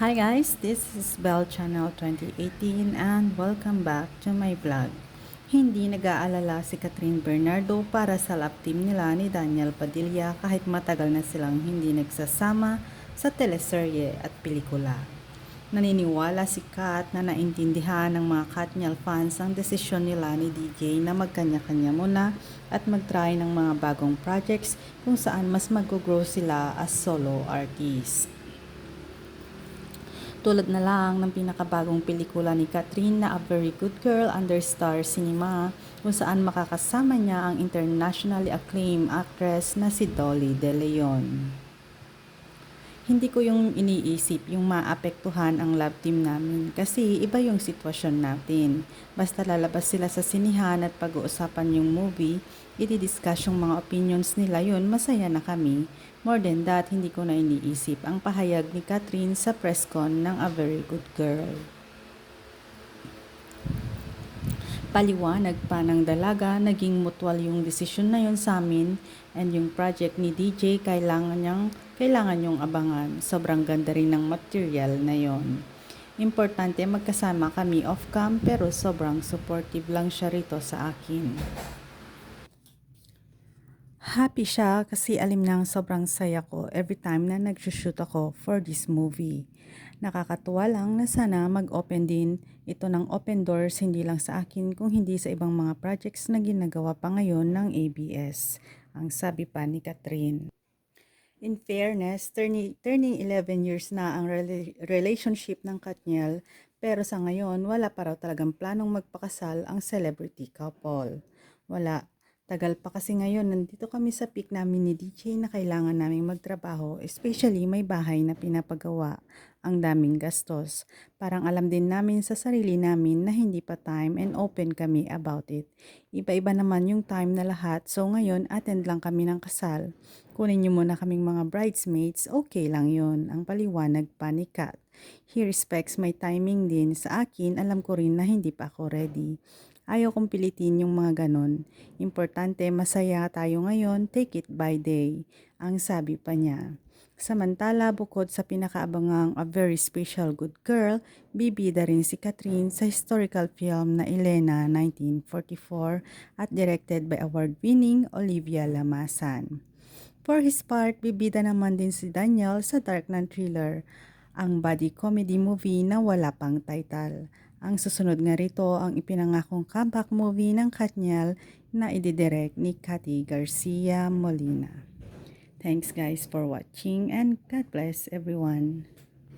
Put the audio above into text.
Hi guys, this is Bell Channel 2018 and welcome back to my vlog. Hindi nag-aalala si Catherine Bernardo para sa love team nila ni Daniel Padilla kahit matagal na silang hindi nagsasama sa teleserye at pelikula. Naniniwala si Kat na naintindihan ng mga Katniel fans ang desisyon nila ni DJ na magkanya-kanya muna at mag-try ng mga bagong projects kung saan mas mag-grow sila as solo artist. Tulad na lang ng pinakabagong pelikula ni Catherine na A Very Good Girl under Star Cinema kung saan makakasama niya ang internationally acclaimed actress na si Dolly De Leon. Hindi ko yung iniisip yung maapektuhan ang love team namin kasi iba yung sitwasyon natin. Basta lalabas sila sa sinihan at pag-uusapan yung movie, i-discuss yung mga opinions nila yun, masaya na kami. More than that, hindi ko na iniisip ang pahayag ni Catherine sa press con ng A Very Good Girl. Paliwanag pa ng dalaga, naging mutual yung desisyon na yun sa amin and yung project ni DJ kailangan niyang kailangan yung abangan. Sobrang ganda rin ng material na yon. Importante magkasama kami off-cam pero sobrang supportive lang siya rito sa akin. Happy siya kasi alim nang sobrang saya ko every time na nag-shoot ako for this movie. Nakakatuwa lang na sana mag-open din ito ng open doors hindi lang sa akin kung hindi sa ibang mga projects na ginagawa pa ngayon ng ABS. Ang sabi pa ni Catherine. In fairness, turning, turning 11 years na ang rela- relationship ng Katniel pero sa ngayon wala pa raw talagang planong magpakasal ang celebrity couple. Wala. Tagal pa kasi ngayon, nandito kami sa peak namin ni DJ na kailangan naming magtrabaho, especially may bahay na pinapagawa, ang daming gastos. Parang alam din namin sa sarili namin na hindi pa time and open kami about it. Iba-iba naman yung time na lahat, so ngayon attend lang kami ng kasal. Kunin niyo muna kaming mga bridesmaids, okay lang yon ang paliwanag pa ni Kat. He respects my timing din. Sa akin, alam ko rin na hindi pa ako ready. Ayaw kong pilitin yung mga ganon. Importante, masaya tayo ngayon, take it by day. Ang sabi pa niya. Samantala, bukod sa pinakaabangang A Very Special Good Girl, bibida rin si Catherine sa historical film na Elena 1944 at directed by award-winning Olivia Lamasan. For his part, bibida naman din si Daniel sa dark na thriller, ang body comedy movie na wala pang title. Ang susunod nga rito ang ipinangakong comeback movie ng Katniel na ididirect ni Cathy Garcia Molina. Thanks guys for watching and God bless everyone.